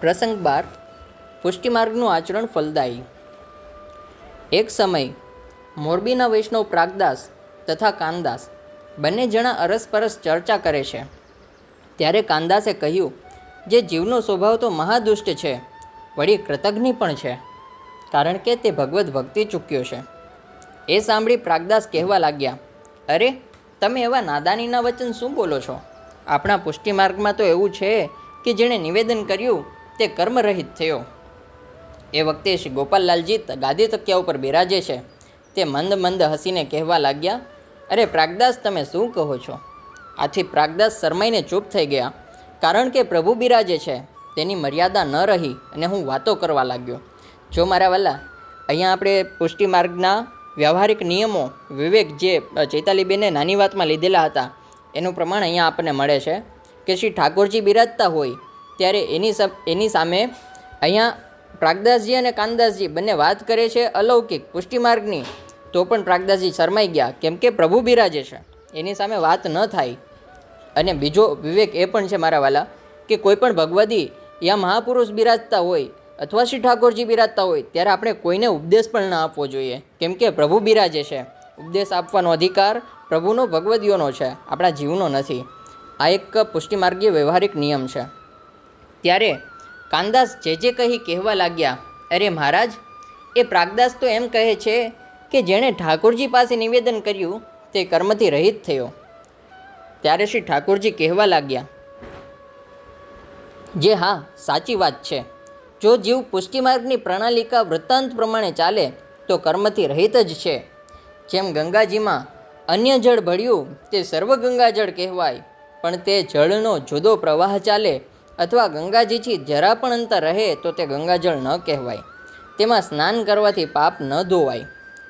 પ્રસંગ બાર, પુષ્ટિમાર્ગનું આચરણ ફલદાયી. એક સમય, મોરબીના વૈષ્ણવ પ્રાગદાસ તથા કાનદાસ બંને જણા અરસપરસ ચર્ચા કરે છે. ત્યારે કાનદાસે કહ્યું, જે જીવનો સ્વભાવ તો મહાદુષ્ટ છે, વળી કૃતજ્ઞ પણ છે, કારણ કે તે ભગવત ભક્તિ ચૂક્યો છે. એ સાંભળી પ્રાગદાસ કહેવા લાગ્યા, અરે, તમે એવા નાદાનીના વચન શું બોલો છો? આપણા પુષ્ટિમાર્ગમાં તો એવું છે કે જેણે નિવેદન કર્યું તે કર્મરહિત થયો. એ વખતે શ્રી ગોપાલલાલજી ગાદી તકિયા ઉપર બિરાજે છે. તે મંદ મંદ હસીને કહેવા લાગ્યા, અરે પ્રાગદાસ, તમે શું કહો છો? આથી પ્રાગદાસ શરમાઈને ચૂપ થઈ ગયા. કારણ કે પ્રભુ બિરાજે છે. તેની મર્યાદા ન રહી અને હું વાતો કરવા લાગ્યો. જો મારા વાલા અહીંયા આપણે પુષ્ટિ માર્ગના વ્યવહારિક નિયમો વિવેક જે ચૈતાલીબેને નાની વાતમાં લીધેલા હતા, એનું પ્રમાણ અહીંયા આપણને મળે છે. કે શ્રી ઠાકોરજી બિરાજતા હોય, ત્યારે એની સ એની સામે અહીંયા પ્રાગદાસજી અને કાનદાસજી બંને વાત કરે છે અલૌકિક પુષ્ટિમાર્ગની. તો પણ પ્રાગદાસજી શરમાઈ ગયા, કેમ કે પ્રભુ બિરાજે છે. એની સામે વાત ન થાય. અને બીજો વિવેક એ પણ છે મારા વાલા, કે કોઈ પણ ભગવદી યા મહાપુરુષ બિરાજતા હોય અથવા શ્રી ઠાકોરજી બિરાજતા હોય, ત્યારે આપણે કોઈને ઉપદેશ પણ ના આપવો જોઈએ. કેમ કે પ્રભુ બિરાજે છે. ઉપદેશ આપવાનો અધિકાર પ્રભુનો, ભગવદીઓનો છે. આપણા જીવનો નથી. આ એક પુષ્ટિમાર્ગીય વ્યવહારિક નિયમ છે. ત્યારે કાનદાસ જે જે કહી કહેવા લાગ્યા, અરે મહારાજ, એ પ્રાગદાસ તો એમ કહે છે કે જેણે ઠાકોરજી પાસે નિવેદન કર્યું, તે કર્મથી રહિત થયો. ત્યારે શ્રી ઠાકોરજી કહેવા લાગ્યા, જે હા, સાચી વાત છે. જો જીવ પુષ્ટિમાર્ગની પ્રણાલિકા વૃત્તાંત પ્રમાણે ચાલે, તો કર્મથી રહિત જ છે. જેમ ગંગાજીમાં અન્ય જળ ભળ્યું, તે સર્વ ગંગાજળ કહેવાય. પણ તે જળનો જુદો પ્રવાહ ચાલે અથવા ગંગાજીથી જરા પણ અંતર રહે તો તે ગંગાજળ ન કહેવાય. તેમાં સ્નાન કરવાથી પાપ ન ધોવાય.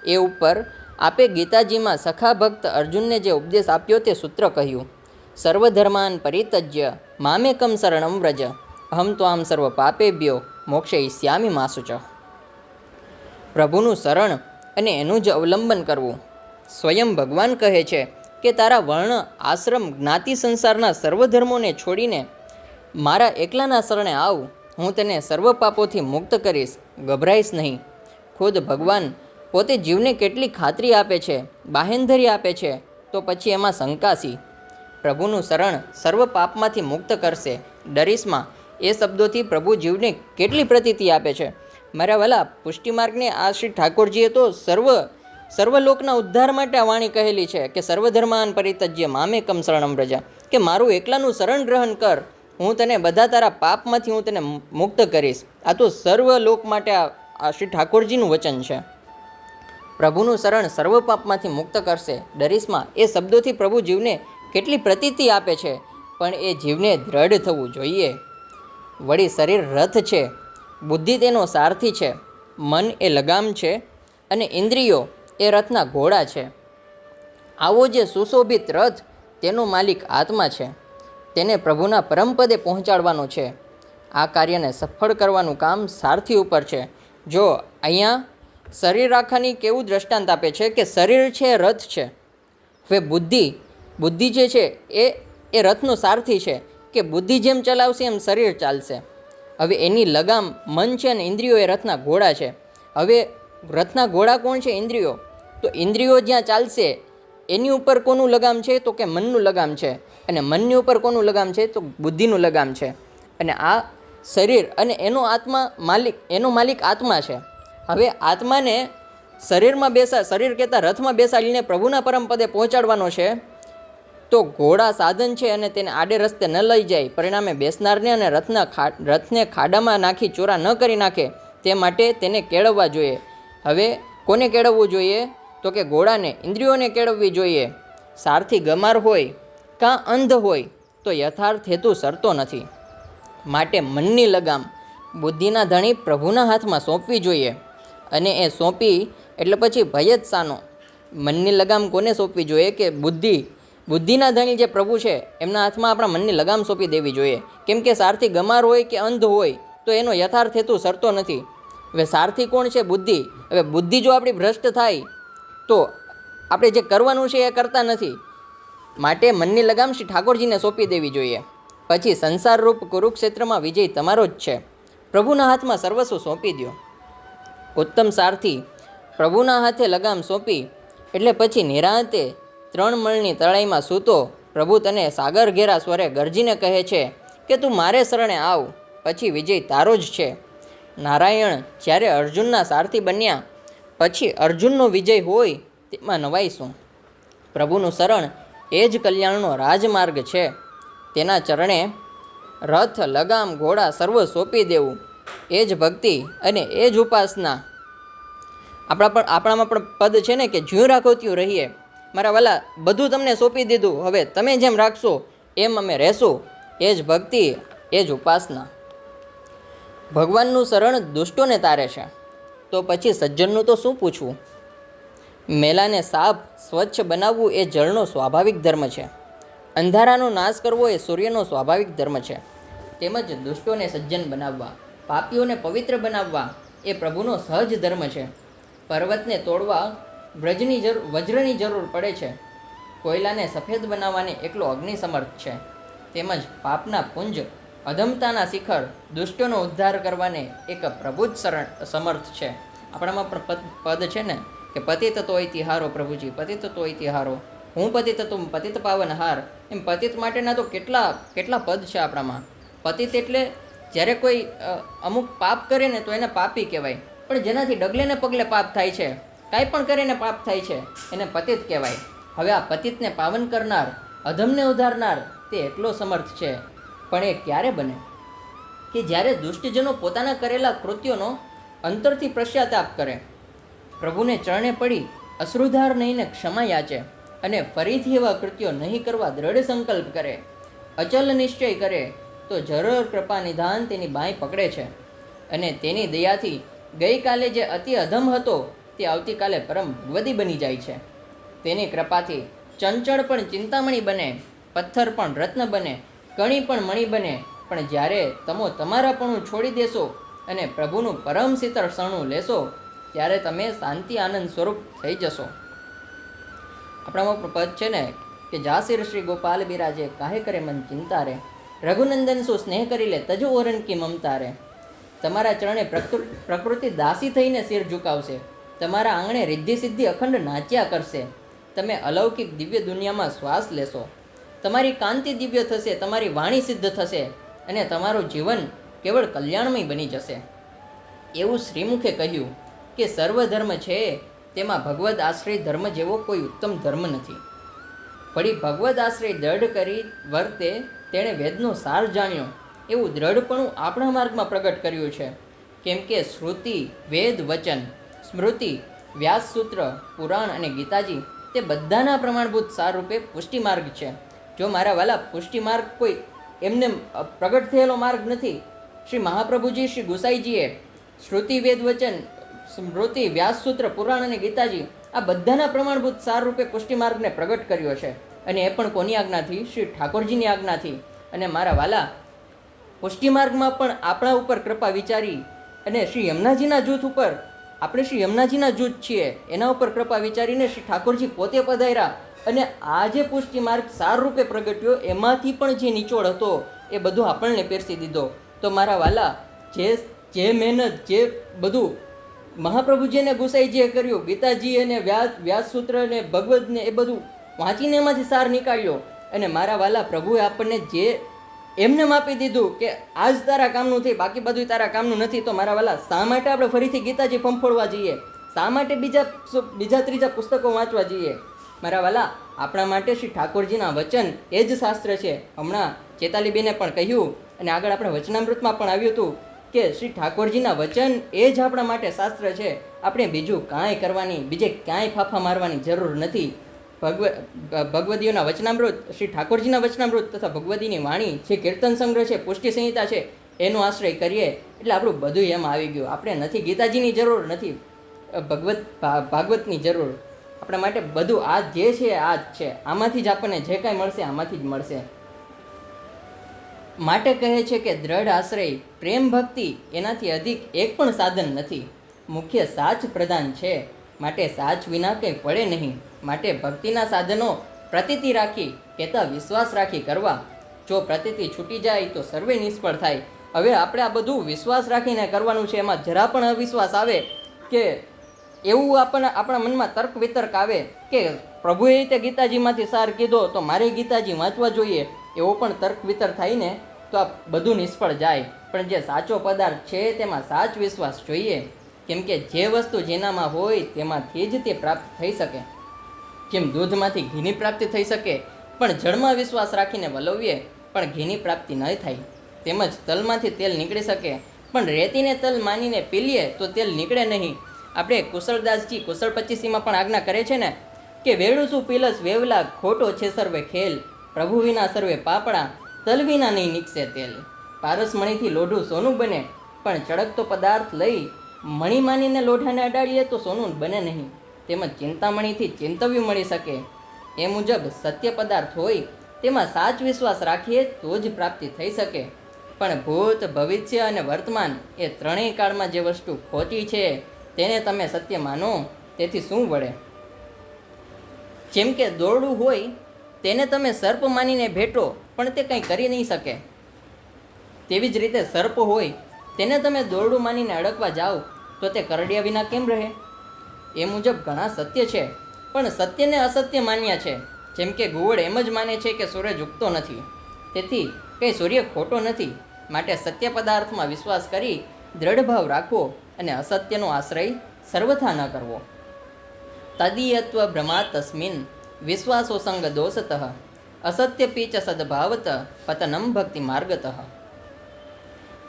એ ઉપર આપે ગીતાજીમાં સખા ભક્ત અર્જુનને જે ઉપદેશ આપ્યો તે સૂત્ર કહ્યું. સર્વધર્માન પરિતજ્ય, મામેકમ શરણમ વ્રજ, અહમ તો આમ સર્વ પાપેભ્યો શ્યામી માસુચ. પ્રભુનું શરણ અને એનું જ અવલંબન કરવું. સ્વયં ભગવાન કહે છે કે તારા વર્ણ, આશ્રમ, જ્ઞાતિ સંસારના સર્વ ધર્મોને છોડીને મારા એકલાના શરણે આવ. હું તેને સર્વ પાપોથી મુક્ત કરીશ. ગભરાઈશ નહીં. ખુદ ભગવાન પોતે જીવને કેટલી ખાતરી આપે છે, બાહેંધરી આપે છે, તો પછી એમાં શંકાશી પ્રભુનું શરણ સર્વ પાપમાંથી મુક્ત કરશે. ડરીશમાં એ શબ્દોથી પ્રભુ જીવને કેટલી પ્રતીતિ આપે છે? મારા વાલા પુષ્ટિમાર્ગને આ શ્રી ઠાકોરજીએ તો સર્વ સર્વલોકના ઉદ્ધાર માટે આ વાણી કહેલી છે કે સર્વધર્માન પરિતજ્ય મામે કમ શરણમ પ્રજા કે મારું એકલાનું શરણ ગ્રહણ કર, હું તને બધા તારા પાપમાંથી હું તને મુક્ત કરીશ. આ તો સર્વલોક માટે આ શ્રી ઠાકોરજીનું વચન છે. પ્રભુનું શરણ સર્વ પાપમાંથી મુક્ત કરશે. ડરીશમાં એ શબ્દોથી પ્રભુ જીવને કેટલી પ્રતીતિ આપે છે, પણ એ જીવને દ્રઢ થવું જોઈએ. વળી શરીર રથ છે. બુદ્ધિ તેનો સારથી છે. મન એ લગામ છે. અને ઇન્દ્રિયો એ રથના ઘોડા છે. આવો જે સુશોભિત રથ તેનો માલિક આત્મા છે. તેને પ્રભુના પરમપદે પહોંચાડવાનો છે. આ કાર્યને સફળ કરવાનું કામ સારથી ઉપર છે. જો અહીંયા શરીર રાખવાની કેવું દ્રષ્ટાંત આપે છે કે શરીર છે, રથ છે? હવે બુદ્ધિ બુદ્ધિ જે છે એ એ રથનો સારથી છે કે બુદ્ધિ જેમ ચલાવશે એમ શરીર ચાલશે. હવે એની લગામ મન છે અને ઇન્દ્રિયો એ રથના ઘોડા છે. હવે રથના ઘોડા કોણ છે? ઇન્દ્રિયો. તો ઇન્દ્રિયો જ્યાં ચાલશે, એની ઉપર કોનું લગામ છે? તો કે મનનું લગામ છે. અને મનની ઉપર કોનું લગામ છે? તો બુદ્ધિનું લગામ છે. અને આ શરીર અને એનો આત્મા માલિક, એનો માલિક આત્મા છે. હવે આત્માને શરીરમાં બેસા, શરીર કહેતા રથમાં બેસાડીને પ્રભુના પરમપદે પહોંચાડવાનો છે. તો ઘોડા સાધન છે અને તેને આડે રસ્તે ન લઈ જાય. પરિણામે બેસનારને અને રથના રથને ખાડામાં નાખી ચોરા ન કરી નાખે. તે માટે તેને કેળવવા જોઈએ. હવે કોને કેળવવું જોઈએ? તો કે ઘોડાને ઇન્દ્રિયોને કેળવવી જોઈએ. સારથી ગમાર હોય, કાં અંધ હોય, તો યથાર્થ હેતુ સરતો નથી. માટે મનની લગામ બુદ્ધિના ધણી પ્રભુના હાથમાં સોંપવી જોઈએ. અને એ સોંપી એટલે પછી ભય જ સાનો મનની લગામ કોને સોંપવી જોઈએ કે બુદ્ધિ? બુદ્ધિના ધણી જે પ્રભુ છે, એમના હાથમાં આપણા મનની લગામ સોંપી દેવી જોઈએ. કેમ કે સારથી ગમાર હોય કે અંધ હોય, તો એનો યથાર્થ હેતુ સરતો નથી. હવે સારથી કોણ છે બુદ્ધિ? હવે બુદ્ધિ જો આપણી ભ્રષ્ટ થાય તો આપણે જે કરવાનું છે એ કરતા નથી. માટે મનની લગામ શ્રી ઠાકોરજીને સોંપી દેવી જોઈએ. પછી સંસારરૂપ કુરુક્ષેત્રમાં વિજય તમારો જ છે. પ્રભુના હાથમાં સર્વસ્વ સોંપી દો ઉત્તમ સારથી પ્રભુના હાથે લગામ સોંપી, એટલે પછી નિરાંતે ત્રણ મણની તળાઈમાં સૂતો પ્રભુ તને સાગર ઘેરા સ્વરે ગરજીને કહે છે કે તું મારે શરણે આવ, પછી વિજય તારો જ છે. નારાયણ જ્યારે અર્જુનના સારથી બન્યા પછી અર્જુનનો વિજય હોય તેમાં નવાઈશું. પ્રભુનું શરણ એ જ કલ્યાણનો રાજમાર્ગ છે. તેના ચરણે રથ, લગામ, ઘોડા સર્વ સોંપી દેવું. એ જ ભક્તિ અને એ જ ઉપાસના. આપણા પણ, આપણામાં પણ પદ છે ને કે જ્યું રાખો ત્યું રહીએ. મારા વાલા, બધું તમને સોંપી દીધું. હવે તમે જેમ રાખશો, એમ અમે રહેશું. એ જ ભક્તિ, એ જ ઉપાસના. ભગવાનનું શરણ દુષ્ટોને તારે છે. તો પછી સજ્જનનું તો શું પૂછવું? મેલાને સાફ સ્વચ્છ બનાવવું એ જળનો સ્વાભાવિક ધર્મ છે. અંધારાનો નાશ કરવો એ સૂર્યનો સ્વાભાવિક ધર્મ છે. તેમજ દુષ્ટોને સજ્જન બનાવવા, પાપીઓને પવિત્ર બનાવવા એ પ્રભુનો સહજ ધર્મ છે. પર્વતને તોડવા વ્રજની જરૂર, વજ્રની જરૂર પડે છે. કોયલાને સફેદ બનાવવાને એકલો અગ્નિ સમર્થ છે. તેમજ પાપના પુંજ અધમતાના શિખર દુષ્ટોનો ઉદ્ધાર કરવાને એક પ્રભુ જ સમર્થ છે. આપણામાં પણ પદ પદ છે ને, કે પતિત તો ઇતિહારો પ્રભુજી, પતિત તો ઇતિહારો હું પતિત તું, પતિત પાવન હાર. એમ પતિત માટેના તો કેટલા કેટલા પદ છે આપણામાં? પતિત એટલે જ્યારે કોઈ અમુક પાપ કરે ને તો એને પાપી કહેવાય. પણ જેનાથી ડગલે ને પગલે પાપ થાય છે, કાંઈ પણ કરીને પાપ થાય છે, એને પતિત કહેવાય. હવે આ પતિતને પાવન કરનાર, અધમને ઉધારનાર તે એટલો સમર્થ છે. પણ એ ક્યારે બને? કે જ્યારે દુષ્ટજનો પોતાના કરેલા કૃત્યોનો અંતરથી પશ્ચાતાપ કરે, પ્રભુને ચરણે પડી, અશ્રુધાર નહીંને ક્ષમા યાચે અને ફરીથી એવા કૃત્યો નહીં કરવા દ્રઢ સંકલ્પ કરે, અચલ નિશ્ચય કરે, તો જરૂર કૃપા નિધાન તેની બાંય પકડે છે. અને તેની દયાથી ગઈકાલે જે અતિ અધમ હતો, તે આવતીકાલે પરમ ભગવદી બની જાય છે. તેની કૃપાથી ચંચળ પણ ચિંતામણી બને, પથ્થર પણ રત્ન બને કણી પણ મણિ બને. પણ જ્યારે તમો તમારાપણું છોડી દેશો અને પ્રભુનું પરમ શીતળ શરણું લેશો, ત્યારે તમે શાંતિ આનંદ સ્વરૂપ થઈ જશો. આપણામાં પદ છે ને કે જાસીર શ્રી ગોપાલ બિરાજે કાહે કરે મન ચિંતા રે. રઘુનંદન શું સ્નેહ કરી લે તજો ઓરન કી મમતા રે. તમારા ચરણે પ્રકૃ- પ્રકૃતિ દાસી થઈને શિર ઝુકાવશે. તમારા આંગણે રિદ્ધિ સિદ્ધિ અખંડ નાચ્યા કરશે. તમે અલૌકિક દિવ્ય દુનિયામાં શ્વાસ લેશો. તમારી કાંતિ દિવ્ય થશે, તમારી વાણી સિદ્ધ થશે અને તમારું જીવન કેવળ કલ્યાણમય બની જશે. એવું શ્રીમુખે કહ્યું કે સર્વ ધર્મ છે, તેમાં ભગવદ આશ્રય ધર્મ જેવો કોઈ ઉત્તમ ધર્મ નથી. ફળી ભગવદ આશ્રય દ્રઢ કરી વર્તે તેણે વેદનો સાર જાણ્યો. એવું દ્રઢપણું આપણા માર્ગમાં પ્રગટ કર્યું છે. કેમ કે શ્રુતિ, વેદ, વચન, સ્મૃતિ, વ્યાસસૂત્ર, પુરાણ અને ગીતાજી તે બધાના પ્રમાણભૂત સાર રૂપે પુષ્ટિ માર્ગ છે. જો મારા વાલા પુષ્ટિ માર્ગ કોઈ એમને પ્રગટ થયેલો માર્ગ નથી, શ્રી મહાપ્રભુજી, શ્રી ગુસાઈજીએ શ્રુતિ વેદ વચન, સ્મૃતિ, વ્યાસસૂત્ર, પુરાણ અને ગીતાજી આ બધાના પ્રમાણભૂત સારરૂપે પુષ્ટિ માર્ગને પ્રગટ કર્યો છે. અને એ પણ કોની આજ્ઞાથી? શ્રી ઠાકોરજીની આજ્ઞાથી. અને મારા વાલા, પુષ્ટિ માર્ગમાં પણ આપણા ઉપર કૃપા વિચારી અને શ્રી યમુનાજીના જૂથ ઉપર, આપણે શ્રી યમુનાજીના જૂથ છીએ, એના ઉપર કૃપા વિચારીને શ્રી ઠાકોરજી પોતે પધાર્યા અને આ જે પુષ્ટિ માર્ગ સારરૂપે પ્રગટ્યો, એમાંથી પણ જે નિચોડ હતો, એ બધું આપણને પેરસી દીધો. તો મારા વાલા, જે જે મહેનત, જે બધું મહાપ્રભુજીને ગુસાઈજીએ કર્યું, ગીતાજી અને વ્યાસ, વ્યાસસૂત્ર અને ભગવદને એ બધું વાંચીને એમાંથી સાર નીકાળ્યો. અને મારા વાલા, પ્રભુએ આપણને જે એમને માપી દીધું કે આજ તારા કામનું થઈ, બાકી બધું તારા કામનું નથી, તો મારા વાલા, શા માટે આપણે ફરીથી ગીતાજી ફંફોડવા જઈએ? શા માટે બીજા બીજા ત્રીજા પુસ્તકો વાંચવા જઈએ? મારા વાલા, આપણા માટે શ્રી ઠાકોરજીના વચન એ જ શાસ્ત્ર છે. હમણાં ચેતાલીબેને પણ કહ્યું અને આગળ આપણે વચનામૃતમાં પણ આવ્યું હતું કે શ્રી ઠાકોરજીના વચન એ જ આપણા માટે શાસ્ત્ર છે. આપણે બીજું કાંઈ કરવાની, બીજે ક્યાંય ફાફા મારવાની જરૂર નથી. ભગવ ભગવદીઓના વચનામૃત, શ્રી ઠાકોરજીના વચનામૃત તથા ભગવદીની વાણી જે કીર્તન સંગ્રહ છે, પુષ્ટિ સંહિતા છે, એનો આશ્રય કરીએ. એટલે આપણું બધું એમાં આવી ગયું. આપણે નથી ગીતાજીની જરૂર, નથી ભગવત ભાગવતની જરૂર. આપણા માટે બધું આ જે છે આ જ છે. આમાંથી જ આપણને જે કાંઈ મળશે આમાંથી જ મળશે. માટે કહે છે કે દ્રઢ આશ્રય, પ્રેમ ભક્તિ એનાથી અધિક એક પણ સાધન નથી. મુખ્ય સાચ પ્રધાન છે. માટે સાચ વિના કંઈ પડે નહીં. માટે ભક્તિના સાધનો પ્રતિતિ રાખી, કહેતા વિશ્વાસ રાખી કરવા. જો પ્રતિતિ છૂટી જાય તો સર્વે નિષ્ફળ થાય. હવે આપણે આ બધું વિશ્વાસ રાખીને કરવાનું છે. એમાં જરા પણ અવિશ્વાસ આવે કે એવું આપણને આપણા મનમાં તર્ક વિતર્ક આવે કે પ્રભુએ રીતે ગીતાજીમાંથી સાર કીધો, તો મારે ગીતાજી વાંચવા જોઈએ. એવો પણ તર્ક વિતર્ક થાય ને, તો આ બધું નિષ્ફળ જાય. પણ જે સાચો પદાર્થ છે, તેમાં સાચ વિશ્વાસ જોઈએ. કેમ કે જે વસ્તુ જેનામાં હોય, તેમાંથી જ તે પ્રાપ્ત થઈ શકે. જેમ દૂધમાંથી ઘીની પ્રાપ્તિ થઈ શકે, પણ જળમાં વિશ્વાસ રાખીને વલવીએ પણ ઘીની પ્રાપ્તિ ન થાય. તેમજ તલમાંથી તેલ નીકળી શકે. પણ રેતીને તલ માનીને પીલીએ, તો તેલ નીકળે નહીં. આપણે કુશળદાસજી કુશળ પચીસીમાં પણ આજ્ઞા કરે છે ને કે વેળું શું પીલસ વેવલા ખોટો છે સર્વે ખેલ, પ્રભુ વિના સર્વે પાપડા, તલ વિના નહીં નીકળે તેલ. પારસમણીથી લોઢું સોનું બને, પણ ચળકતો પદાર્થ લઈ મણી માનીને લોઢાને અડાડીએ તો સોનું બને નહીં. તેમજ ચિંતામણીથી ચિંતવ્યું મળી શકે. એ મુજબ સત્ય પદાર્થ હોય, તેમાં સાચ વિશ્વાસ રાખીએ તો જ પ્રાપ્તિ થઈ શકે. પણ ભૂત, ભવિષ્ય અને વર્તમાન એ ત્રણેય કાળમાં જે વસ્તુ ખોટી છે તેને તમે સત્ય માનો, તેથી શું વળે? જેમ કે દોરડું હોય, તેને તમે સર્પ માનીને ભેટો, પણ તે કંઈ કરી નહીં શકે. તેવી જ રીતે સર્પ હોય, તેને તમે દોરડું માનીને અડકવા જાઓ, તો તે કરડ્યા વિના કેમ રહે? એ મુજબ ઘણા સત્ય છે, પણ સત્યને અસત્ય માન્યા છે. જેમ કે ગુવડ એમ જ માને છે કે સૂરજ ઉગતો નથી. તેથી કંઈ સૂર્ય ખોટો નથી. માટે સત્ય પદાર્થમાં વિશ્વાસ કરી દ્રઢ ભાવ રાખવો અને અસત્યનો આશ્રય સર્વથા ન કરવો. તદીયત્વ ભ્રમા તસ્મિન વિશ્વાસો દોષત દોષતઃ અસત્ય પીચ સદભાવત પતનમ ભક્તિ માર્ગતઃ.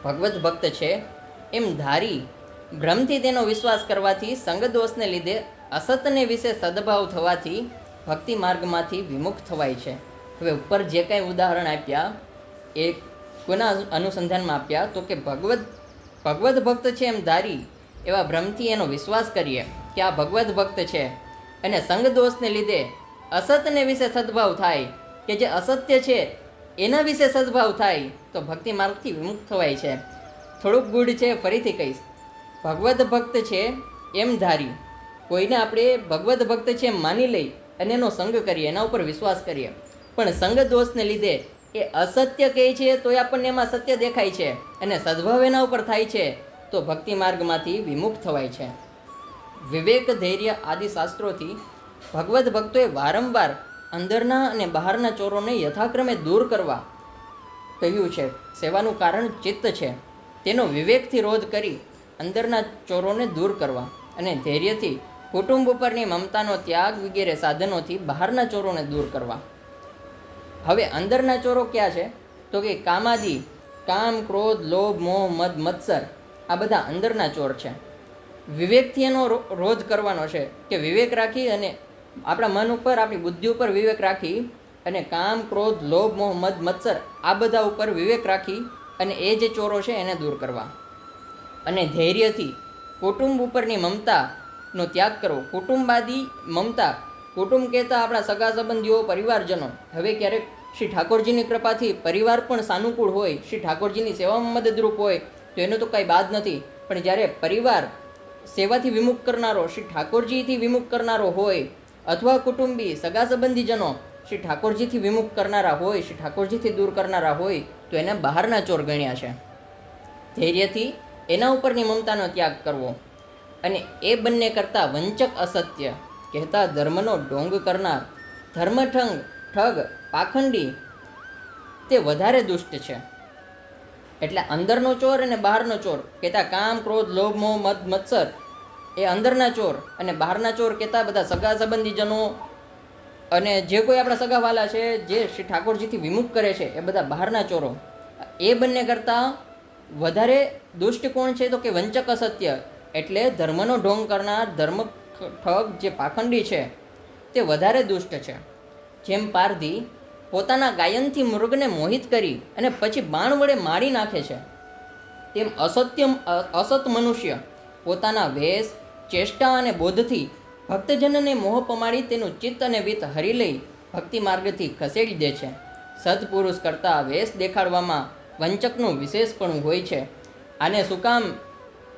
ભગવત ભક્ત છે, એમ ધારી ભ્રમથી તેનો વિશ્વાસ કરવાથી સંગદોષને લીધે અસતને વિશે સદભાવ થવાથી ભક્તિ માર્ગમાંથી વિમુખ થવાય છે. હવે ઉપર જે કાંઈ ઉદાહરણ આપ્યા, એ કોના અનુસંધાનમાં આપ્યા, તો કે ભગવત ભગવત ભક્ત છે એમ ધારી એવા ભ્રમથી એનો વિશ્વાસ કરીએ કે આ ભગવદ્ ભક્ત છે. અને સંગદોષને લીધે અસતને વિશે સદભાવ થાય કે જે અસત્ય છે, એના વિશે સદભાવ થાય તો ભક્તિ માર્ગથી વિમુક્ત થવાય છે. થોડુંક ગુડ છે, ફરીથી કહીશ. ભગવદ્ ભક્ત છે એમ ધારી કોઈને આપણે ભગવદ્ ભક્ત છે એમ માની લઈ અને એનો સંગ કરીએ, એના ઉપર વિશ્વાસ કરીએ. પણ સંગ દોષને લીધે એ અસત્ય કહે છે તો એ આપણને એમાં સત્ય દેખાય છે. અને સદભાવ એના ઉપર થાય છે, તો ભક્તિ માર્ગમાંથી વિમુખ થવાય છે. વિવેક, ધૈર્ય આદિ શાસ્ત્રોથી ભગવદ્ ભક્તોએ વારંવાર અંદરના અને બહારના ચોરોને યથાક્રમે દૂર કરવા કહ્યું છે. સેવાનું કારણ ચિત્ત છે. તેનો વિવેકથી રોધ કરી અંદરના ચોરોને દૂર કરવા અને ધૈર્યથી કુટુંબ ઉપરની મમતાનો ત્યાગ વગેરે સાધનોથી બહારના ચોરોને દૂર કરવા. હવે અંદરના ચોરો ક્યાં છે? તો કે કામાદી, કામ, ક્રોધ, લોભ, મોહ, મદ, મત્સર, આ બધા અંદરના ચોર છે. વિવેકથી એનો રોધ કરવાનો છે કે વિવેક રાખી અને આપણા મન ઉપર, આપણી બુદ્ધિ ઉપર વિવેક રાખી અને કામ, ક્રોધ, લોભ, મોહ, મદ, મત્સર, આ બધા ઉપર વિવેક રાખી અને એ જે ચોરો છે એને દૂર કરવા. અને ધૈર્યથી કુટુંબ ઉપરની મમતાનો ત્યાગ કરવો. કુટુંબાદી મમતા કુટુંબ કહેતા આપણા સગા સંબંધીઓ, પરિવારજનો, હવે ક્યારેક શ્રી ઠાકોરજીની કૃપાથી પરિવાર પણ સાનુકૂળ હોય, શ્રી ઠાકોરજીની સેવામાં મદદરૂપ હોય, તો એનો તો કાંઈ બાદ નથી. પણ જ્યારે પરિવાર સેવાથી વિમુખ કરનારો, શ્રી ઠાકોરજીથી વિમુખ કરનારો હોય, અથવા કુટુંબી સગા સંબંધીજનો શ્રી ઠાકોરજીથી વિમુખ કરનારા હોય, શ્રી ઠાકોરજીથી દૂર કરનારા હોય, તો એને બહારના ચોર ગણ્યા છે. ધૈર્યથી એના ઉપરની મમતાનો ત્યાગ કરવો. અને એ બંને કરતાં વંચક અસત્ય કહેતા ધર્મનો ઢોંગ કરનાર ધર્મઠંગ ઠગ પાખંડી તે વધારે દુષ્ટ છે. એટલે અંદરનો ચોર અને બહારનો ચોર કહેતા કામ, ક્રોધ, લોભ, મોહ, મદ, મત્સર એ અંદરના ચોર અને બહારના ચોર કહેતા બધા સગા સંબંધીજનો અને જે કોઈ આપણા સગાવાલા છે, જે શ્રી ઠાકોરજીથી વિમુખ કરે છે, એ બધા બહારના ચોરો. એ બંને કરતાં વધારે દુષ્ટ કોણ છે તો કે વંચક અસત્ય. એટલે ધર્મનો ઢોંગ કરનાર, ધર્મ ઠગ જે પાખંડી છે, તે વધારે દુષ્ટ છે. જેમ પારધી પોતાના ગાયનથી મૃગને મોહિત કરી અને પછી બાણ વડે મારી નાખે છે, તેમ અસત્ય અસત મનુષ્ય પોતાના વેશ, ચેષ્ટા અને બોધથી ભક્તજનને મોહ પમાડી તેનું ચિત્ત અને વિત્ત હરી લઈ ભક્તિ માર્ગથી ખસેડી દે છે. સત્પુરુષ કરતાં વેશ દેખાડવામાં વંચકનું વિશેષપણું હોય છે. આને શું કામ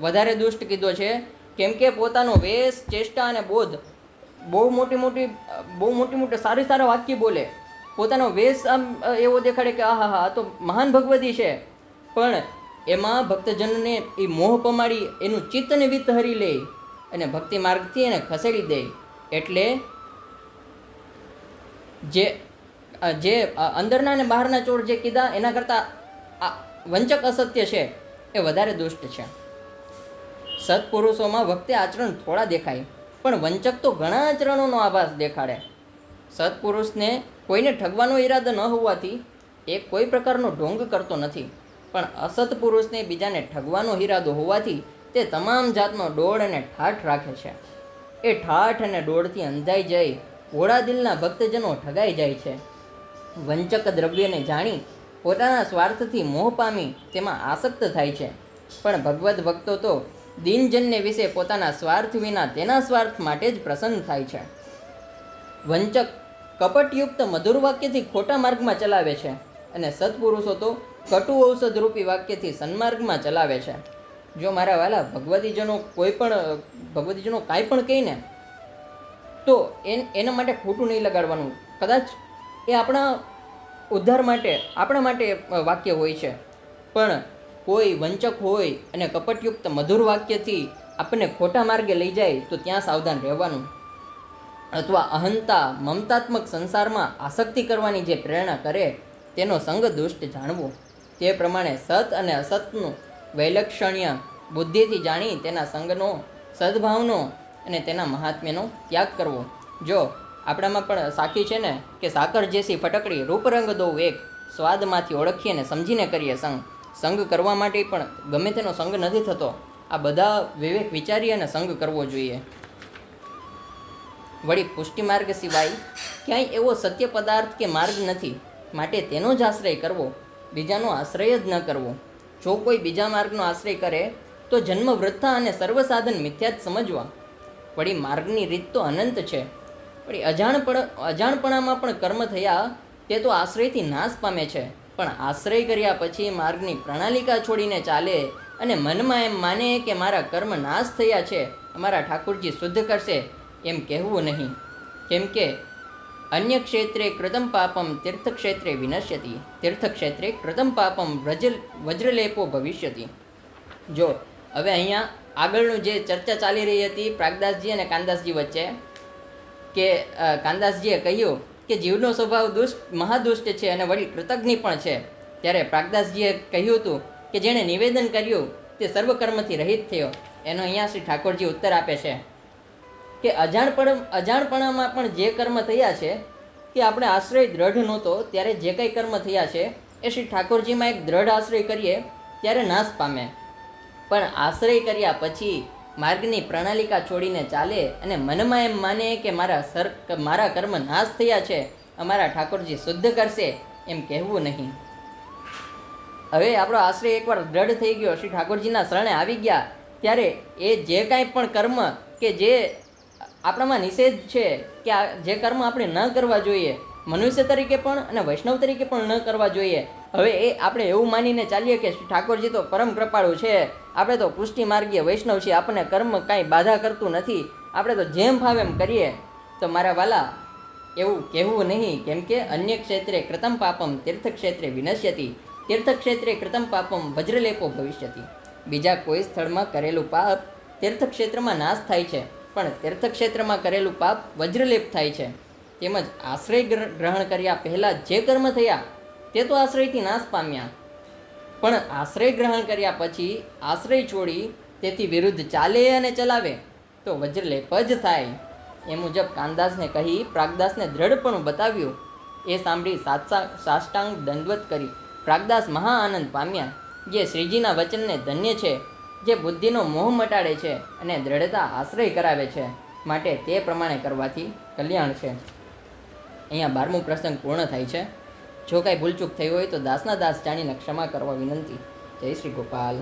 વધારે દુષ્ટ કીધો છે? કેમ કે પોતાનો વેશ, ચેષ્ટા અને બોધ બહુ મોટી મોટી, બહુ મોટી મોટી સારી સારા વાક્ય બોલે. પોતાનો વેશ આમ એવો દેખાડે કે આહા હા તો મહાન ભગવતી છે. પણ એમાં ભક્તજનને એ મોહ પમાડી, એનું ચિત્તને વિતહરી લે અને ભક્તિ માર્ગથી એને ખસેડી દે. એટલે જે જે અંદરના અને બહારના ચોર જે કીધા, એના કરતાં આ વંચક અસત્ય છે, એ વધારે દુષ્ટ છે. સત્પુરુષોમાં વખતે આચરણ થોડા દેખાય, પણ વંચક તો ઘણા આચરણોનો આભાસ દેખાડે. સત્પુરુષને કોઈને ઠગવાનો ઈરાદો ન હોવાથી એ કોઈ પ્રકારનો ઢોંગ કરતો નથી, પણ અસત પુરુષને બીજાને ઠગવાનો ઈરાદો હોવાથી તે તમામ જાતનો ડોળ અને ઠાઠ રાખે છે. એ ઠાઠ અને ડોળથી અંધાઈ જઈ ઘોડા દિલના ભક્તજનો ઠગાઈ જાય છે. વંચક દ્રવ્યને જાણી પોતાના સ્વાર્થથી મોહ પામી તેમાં આસક્ત થાય છે, પણ ભગવદ્ ભક્તો તો દિનજનને વિશે પોતાના સ્વાર્થ વિના તેના સ્વાર્થ માટે જ પ્રસન્ન થાય છે. વંચક કપટયુક્ત મધુર વાક્યથી ખોટા માર્ગમાં ચલાવે છે અને સત્પુરુષો તો કટુ ઔષધ રૂપી વાક્યથી સન્માર્ગમાં ચલાવે છે. જો મારા વાલા ભગવતીજનો કોઈ પણ, ભગવતીજનો કાંઈ પણ કહીને, તો એના માટે ખોટું નહીં લગાડવાનું. કદાચ એ આપણા ઉદ્ધાર માટે, આપણા માટે વાક્ય હોય છે. પણ કોઈ વંચક હોય અને કપટયુક્ત મધુર વાક્યથી આપણને ખોટા માર્ગે લઈ જાય તો ત્યાં સાવધાન રહેવાનું. અથવા અહંતા મમતાત્મક સંસારમાં આસક્તિ કરવાની જે પ્રેરણા કરે તેનો સંગ દુષ્ટ જાણવો. તે પ્રમાણે સત અને અસતનું વૈલક્ષણ્ય બુદ્ધિથી જાણી તેના સંગનો, સદભાવનો અને તેના મહાત્મ્યનો ત્યાગ કરવો. જો આપણામાં પણ સાખી છે ને કે સાકર જેસી ફટકડી રૂપરંગ દો એક સ્વાદમાંથી ઓળખીએ અને સમજીને કરીએ સંગ સંગ કરવા માટે પણ ગમે તેનો સંગ નથી થતો. આ બધા વિવેક વિચારી અને સંગ કરવો જોઈએ. વળી પુષ્ટિ માર્ગ સિવાય ક્યાંય એવો સત્ય પદાર્થ કે માર્ગ નથી. માટે તેનો જ આશ્રય કરવો, બીજાનો આશ્રય જ ન કરવો. જો કોઈ બીજા માર્ગનો આશ્રય કરે, તો જન્મ વૃથા અને સર્વ સાધન મિથ્યા જ સમજવા. વળી માર્ગની રીત તો અનંત છે. વળી અજાણપણ અજાણપણામાં પણ કર્મ થયા, તે તો આશ્રયથી નાશ પામે છે. પણ આશ્રય કર્યા પછી માર્ગની પ્રણાલિકા છોડીને ચાલે અને મનમાં એમ માને કે મારા કર્મ નાશ થયા છે, અમારા ઠાકુરજી શુદ્ધ કરશે, એમ કહેવું નહીં. કેમ કે અન્ય ક્ષેત્રે કૃતમ પાપમ તીર્થક્ષેત્રે વિનશ્યતી, તીર્થક્ષેત્રે કૃતમ પાપમ વ્રજ વજ્રલેપો ભવિષ્યતી. જો, હવે અહીંયા આગળનું જે ચર્ચા ચાલી રહી હતી પ્રાગદાસજી અને કાનદાસજી વચ્ચે, કે કાનદાસજીએ કહ્યું કે જીવનો સ્વભાવ દુષ્ટ, મહાદુષ્ટ છે અને વળી કૃતજ્ઞ પણ છે. ત્યારે પ્રાગદાસજીએ કહ્યું હતું કે જેણે નિવેદન કર્યું તે સર્વકર્મથી રહિત થયો. એનો અહીંયા શ્રી ઠાકોરજી ઉત્તર આપે છે કે અજાણપણ, અજાણપણામાં પણ જે કર્મ થયા છે, કે આપણે આશ્રય દ્રઢ નહોતો, ત્યારે જે કંઈ કર્મ થયા છે, એ શ્રી ઠાકોરજીમાં એક દ્રઢ આશ્રય કરીએ, ત્યારે નાશ પામે. પણ આશ્રય કર્યા પછી માર્ગની પ્રણાલિકા છોડીને ચાલે અને મનમાં એમ માને કે મારા સર મારા કર્મ નાશ થયા છે, અમારા ઠાકોરજી શુદ્ધ કરશે, એમ કહેવું નહીં. હવે આપણો આશ્રય એકવાર દ્રઢ થઈ ગયો. શ્રી ઠાકોરજીના શરણે આવી ગયા. ત્યારે એ જે કાંઈ પણ કર્મ કે જે આપણામાં નિષેધ છે, કે જે કર્મ આપણે ન કરવા જોઈએ મનુષ્ય તરીકે પણ અને વૈષ્ણવ તરીકે પણ ન કરવા જોઈએ. હવે એ આપણે એવું માનીને ચાલીએ કે ઠાકોરજી તો પરમ કૃપાળુ છે. આપણે તો પુષ્ટિ માર્ગીય વૈષ્ણવ છીએ, આપણને કર્મ કાંઈ બાધા કરતું નથી. આપણે તો જેમ ફાવે એમ કરીએ. તો મારા વાલા, એવું કહેવું નહીં, કેમ કે અન્ય ક્ષેત્રે કૃતમ પાપમ તીર્થક્ષેત્રે તીર્થ તીર્થક્ષેત્રે કૃતમ પાપમ વજ્રલેપો ભવિષ્યતી. બીજા કોઈ સ્થળમાં કરેલું પાપ તીર્થક્ષેત્રમાં નાશ થાય છે, પણ તીર્થક્ષેત્રમાં કરેલું પાપ વજ્રલેપ થાય છે. તેમજ આશ્રય ગ્ર- ગ્રહણ કર્યા પહેલાં જે કર્મ થયા તે તો આશ્રયથી નાશ પામ્યા. પણ આશ્રય ગ્રહણ કર્યા પછી આશ્રય છોડી તેથી વિરુદ્ધ ચાલે અને ચલાવે, તો વજ્રલેપ જ થાય. એ મુજબ કાનદાસને કહી પ્રાગદાસને દ્રઢપણું બતાવ્યું. એ સાંભળી સાતસા સાષ્ટાંગ દંડવત કરી પ્રાગદાસ મહા આનંદ પામ્યા, જે શ્રીજીના વચનને ધન્ય છે, જે બુદ્ધિનો મોહ મટાડે છે અને દ્રઢતા આશ્રય કરાવે છે. માટે તે પ્રમાણે કરવાથી કલ્યાણ છે. અહીંયા બારમું પ્રસંગ પૂર્ણ થાય છે. જો કાંઈ ભૂલચૂક થઈ હોય તો દાસના દાસ જાણીને ક્ષમા કરવા વિનંતી. જય શ્રી ગોપાલ.